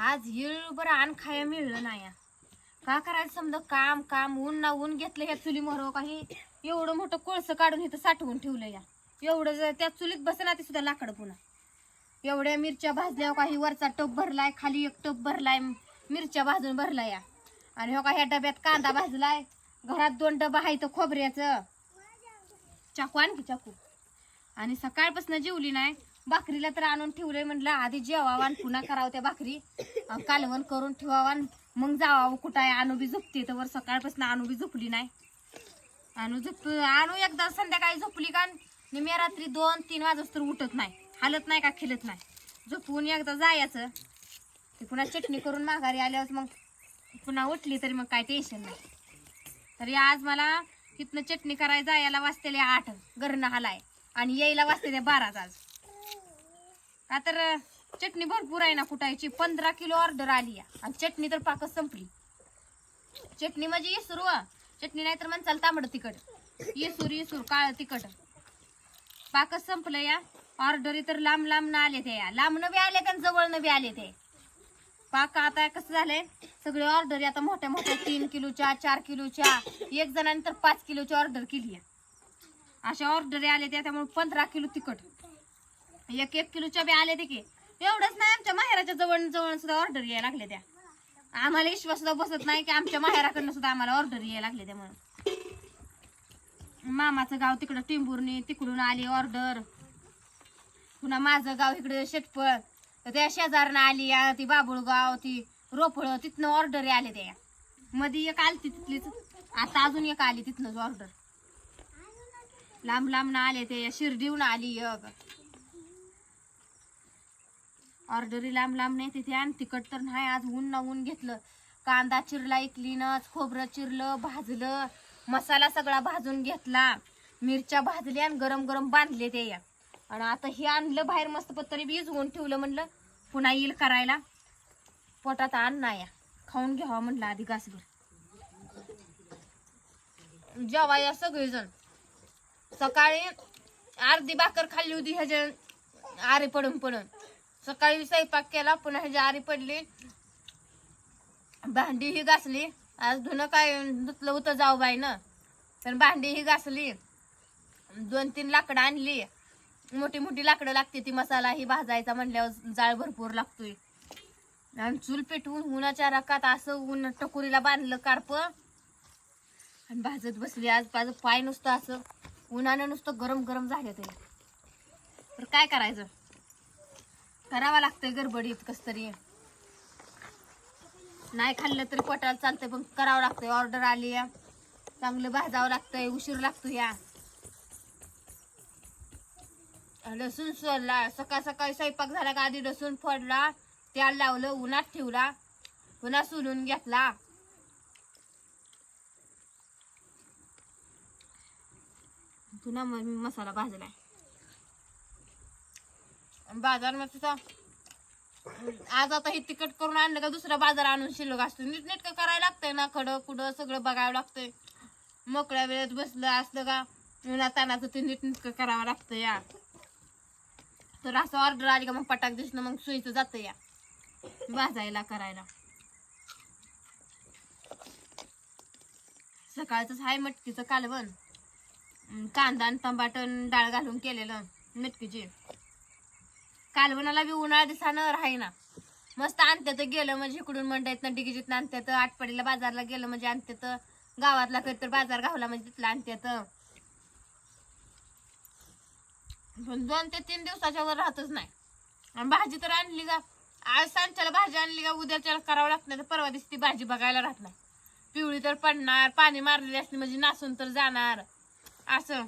आज येळ बरं आण खाया मिळलं नाही. या. का करायचं समजा काम काम ऊन ना ऊन घेतलं ह्या चुली मरो काही? एवढं मोठं कोळसं काढून इथं साठवून ठेवलं या. एवढं जर त्या चुलीत बसला ते सुद्धा लाकडं पुन्हा. एवढ्या मिरच्या भाजल्या काही वरचा टप भरलाय खाली एक टप भरलाय मिरच्या भाजून भरलाय या. आणि हो का ह्या डब्यात कांदा भाजलाय घरात दोन डबा आहे तर खोबऱ्याचं. चाकू आणखी चाकू. आणि सकाळपासून जेवली नाही भाकरीला तर आणून ठेवलंय म्हटलं आधी जेवावा आणि पुन्हा करावं त्या भाकरी. अं, कालवण करून ठेवावा आणि मग जावावं कुठं आहे? आणू बी झोपते तर वर सकाळपासून आणू बी झोपली नाही. आणू झोप आणू एकदा संध्याकाळी झोपली का निम्या रात्री दोन तीन वाजता तर उठत नाही. हालत नाही का? खेळत नाही. झोपून एकदा जायचं. ते पुन्हा चटणी करून माघारी आल्यावर मग पुन्हा उठली तरी मग काय टेन्शन नाही. तरी आज मला इथनं चटणी करायला जायला वाजतेले आठ. घरनं हालाय आणि यायला वाजते बाराच आज. का तर चटणी भरपूर आहे ना कुटायची. पंधरा किलो ऑर्डर आली आणि चटणी तर पाकच संपली. चटणी म्हणजे येसूर व. चटणी नाही तर म्हणचाल तांबड तिखट. येसूर येसूर काळ तिखट. पाकच संपलं या. ऑर्डरी तर लांब लांब न आले ते या. लांब बी आले आणि जवळ बी आले ते. पाक आता कसं झालंय? सगळे ऑर्डर आता मोठ्या मोठ्या तीन किलोच्या चार किलोच्या. एक जणांनी तर पाच किलोची ऑर्डर केली आहे. अशा ऑर्डर आले त्या त्यामुळे पंधरा किलो तिखट. एक एक किलोच्या बी आले ते की एवढंच नाही आमच्या माहेराच्या जवळ जवळ सुद्धा ऑर्डर यायला लागले त्या. आम्हाला विश्वास सुद्धा बसत नाही की आमच्या माहेराकडनं सुद्धा आम्हाला ऑर्डर यायला लागले त्यामुळे मामाचं गाव तिकडं टिंबुर्णी तिकडून आली ऑर्डर पुन्हा माझं गाव इकडे शेटपळ. त्या शेजारनं आली या ती बाबुळगाव ती रोपळ तिथनं ऑर्डर आले त्या. मध्ये एक आली तिथलीच. आता अजून एक आली तिथनंच ऑर्डर लांब लांब ना आले ते शिर्डीहून आली एक. ऑर्डरी लांब लांब नाही तिथे आणि तिखट तर नाही आज ऊन ना ऊन घेतलं. कांदा चिरला इकलीनच खोबरं चिरलं भाजलं मसाला सगळा भाजून घेतला. मिरच्या भाजल्या आणि गरम गरम बांधले ते. या आणि आता हे आणलं बाहेर मस्त पत्तरी भिजवून ठेवलं म्हणलं पुन्हा येईल करायला. पोटात आण ना या. खाऊन घ्यावा म्हणलं आधी घासभर. जेव्हा या सगळेजण. सकाळी अर्धी भाकर खाल्ली होती ह्याच्या आरे पडून पडून. सकाळी स्वयंपाक केला पुन्हा ह्याची आरी पडली. भांडी ही घासली. आज धुणं काय धुतलं होतं जाऊ बाई ना तर भांडी ही घासली. दोन तीन लाकडं आणली. मोठी मोठी लाकडं लागते ती मसाला ही भाजायचा म्हणल्यावर जाळ भरपूर लागतोय. आणि चूल पेटवून उन्हाच्या रकात असं ऊन टकोरीला बांधलं कारप. आणि भाजत बसली. आज माझं पाय नुसतं असं उन्हानं नुसतं गरम गरम झालं ते. तर काय करायचं? करावं लागतंय गडबडीत कस तरी नाही खाल्लं तरी पोटाला चालतंय पण करावं लागतंय. ऑर्डर आली या चांगलं भाजावं लागतंय उशीर लागतो या. लसूण सोडला सकाळ सकाळी स्वयंपाक झाला का आधी लसूण फोडला त्याला लावलं उन्हात ठेवला पुन्हा सोलून घेतला. पुन्हा मग मी मसाला भाजलाय. बाजार मग तिथं आज आता हे तिकट करून आणलं का दुसरा बाजार आणून शिल्लक असतो. नीट नेटकं करायला लागतंय ना खडं कुडं सगळं बघावं लागतंय. मोकळ्या वेळेत बसलं असलं का तानाचं ते नीट नेटकं करावं लागतं या. तर असं ऑर्डर आली का मग पटाक दिसणं मग सोयीचं जातं या. भाजायला करायला. सकाळचंच आहे मटकीचं कालवण. कांदा आणि टमाटन डाळ घालून केलेलं मटकीची. कालवणाला बी उन्हाळा दिसानं राहीना. मस्त आणत्यात गेलं म्हणजे इकडून मंडईत डिगीजीतनं आणत्यात आटपाडीला बाजारला गेलं म्हणजे आणत्यात गावातला कधीतरी बाजार गावला म्हणजे तिथला आणत्यात. पण दोन ते तीन दिवसाच्या वर राहतच नाही. आणि भाजी तर आणली का आज सांच्याला भाजी आणली का उद्याच्याला करावं लागत नाही तर परवा दिवशी ती भाजी बघायला राहत नाही पिवळी तर पडणार पाणी मारलेली असली म्हणजे नासून तर जाणार. असं.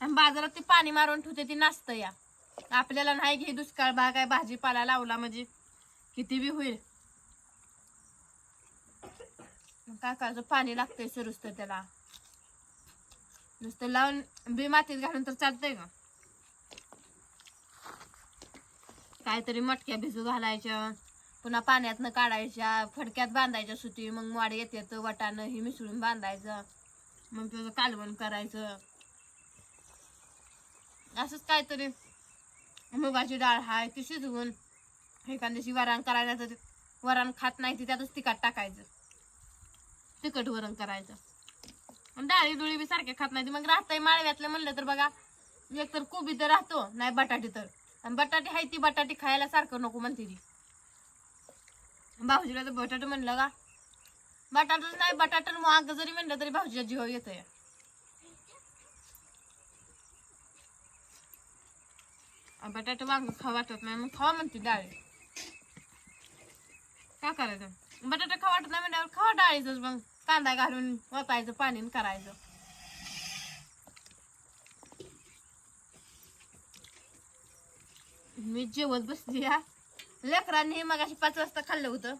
आणि बाजारात ती पाणी मारून ठेवते ती नाचतं या. आपल्याला नाही घे दुष्काळ भाग आहे भाजीपाला लावला म्हणजे किती बी होईल. काकाचं पाणी लागतंय सुरुस्त त्याला. नुसतं लावून बी मातीत घालून तर चालतंय का काहीतरी मटक्या भिजू घालायच्या पुन्हा पाण्यातनं काढायच्या फडक्यात बांधायच्या सुती मग वाड येते वटानं ही मिसळून बांधायचं मग तुझं कालवण करायचं. असंच काहीतरी. मुगाची डाळ हाय ती शिजवून एखाद्याशी वरण करायला तर वरण खात नाही ती त्यातच तिखट टाकायचं. तिखट वरण करायचं. डाळी डुळी बी सारख्या खात नाही मग राहतंय माळव्यातलं म्हणलं तर बघा एक तर कोबी तर राहतो नाही बटाटे तर. आणि बटाटे आहे ती बटाटे खायला सारखं नको म्हणते ती. भाऊजीला तर बटाटे म्हणलं का बटाटाच नाही बटाटा मग जरी म्हणलं तरी भाऊजीला जीव येतोय. बटाटा वांग खा वाटत नाही मग खावा म्हणते डाळी. काय करायचं? बटाटा खा वाटत नाही म्हणल्यावर खावा डाळीच मग कांदा घालून वाटायचं पाणी करायचं. मी जेवत बसली या लेकरांनी मग अशी पाच वाजता खाल्लं होतं.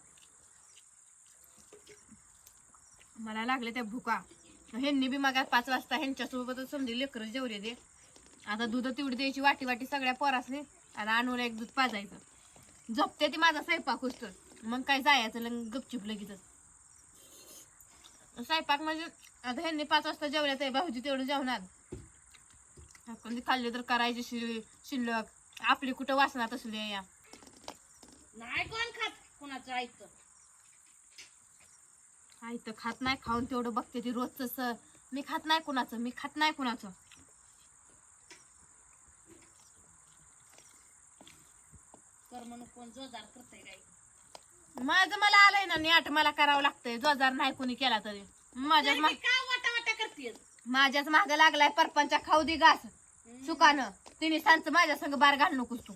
मला लागले त्या भुका. ह्यांनी बी मग पाच वाजता ह्यांच्यासोबतच समजे लेकरं जेवले ते आता दूध तेवढी द्यायची वाटी वाटी सगळ्या पोरासने आणि आणून एक दूध पाजायचं. झोपते ती माझा स्वयंपाक होतो मग काय जायचं लग गपचूप लगेचच. स्वयंपाक म्हणजे आता ह्यांनी पाच वाजता जेवल्यात आहे भाऊजी तेवढं जेवणार आपण खाल्ले तर करायचे शिल शिल्लक. आपली कुठं वासनात असली या. नाही कोण खात? कोणाचं ऐकतं आई तर खात नाही खाऊन तेवढं बघते ती रोजच मी खात नाही कुणाचं मी खात नाही कुणाचं. कोण काय? माझं मला आलंय ना नीट मला करावं लागतंय. जोजार नाही कोणी केला तरी. माझ्याच मा- काय वाटा वाटा करतेस माझ्याच माग लागलाय परपंचा खाऊ दे घास. सुकानं. तिने सांगचं माझ्या संग बार घाल नकोस तू.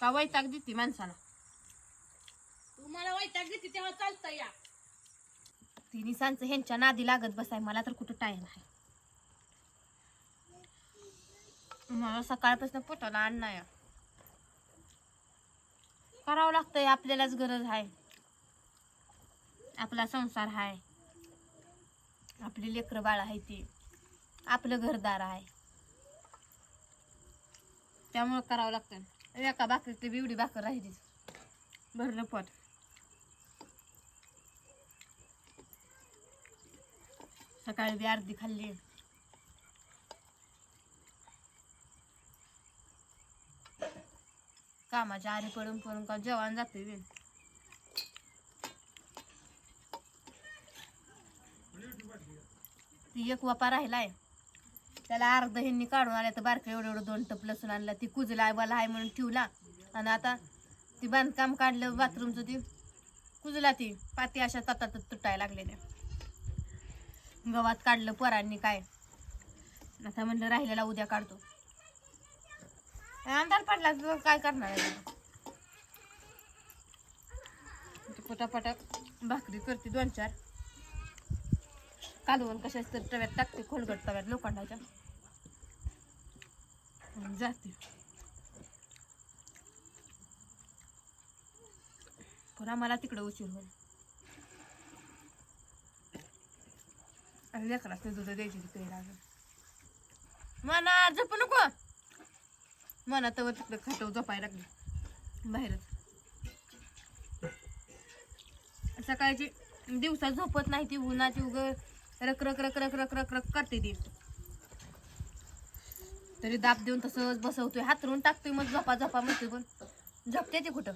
का वैताग देते माणसाला? तू मला वैताग देते तेव्हा चालतं या. तिने सांगचं ह्यांच्या नादी लागत बसाय मला तर कुठं टाइम आहे मला सकाळपासून पोटाला आणणार आहे. करावं लागतंय आपल्यालाच गरज आहे. आपला संसार आहे. आपली लेकरं बाळ आहे ती. आपलं घरदार आहे. त्यामुळं करावं लागतं एका भाकरी ते बिवडी भाकर राहिली भरलं पोट. सकाळी बी अर्धी खाल्ली. कामाच्या आरी पडून पडून का जेवण जाते बी. ती एक वपा राहिलाय. त्याला अर्ध ह्यांनी काढून आल्या तर बारकं एवढं एवढं दोन टप लसूण आणला. ती कुजला बाला आहे म्हणून ठेवला. आणि आता ती बांधकाम काढलं बाथरूमचं ती कुजला ती. पाती अशा ततात तुटायला लागलेल्या. गवात काढलं पोरांनी काय. आता म्हणलं राहिलेला उद्या काढतो. अंधार पडला तर काय करणार आहे? भाकरी करते दोन चार. कालवून कशाच तर तव्यात टाकते खोलगट तव्यात लोखंडाच्या. जाते. पुन्हा मला तिकडं उशीर होईल. आणि लेकराच दूध द्यायची तिकडे लागेल मना जपू नको. मना तर तिकडे खाटव झोपायला लागली. बाहेरच सकाळची दिवसात झोपत नाही ती उन्हाची उग रक रक रक रक रक रक रक करते ती. तरी दाब देऊन तसंच बसवतोय. हातरून टाकतोय मग झोपा झोपा म्हणतोय पण. झोपते ती कुठं?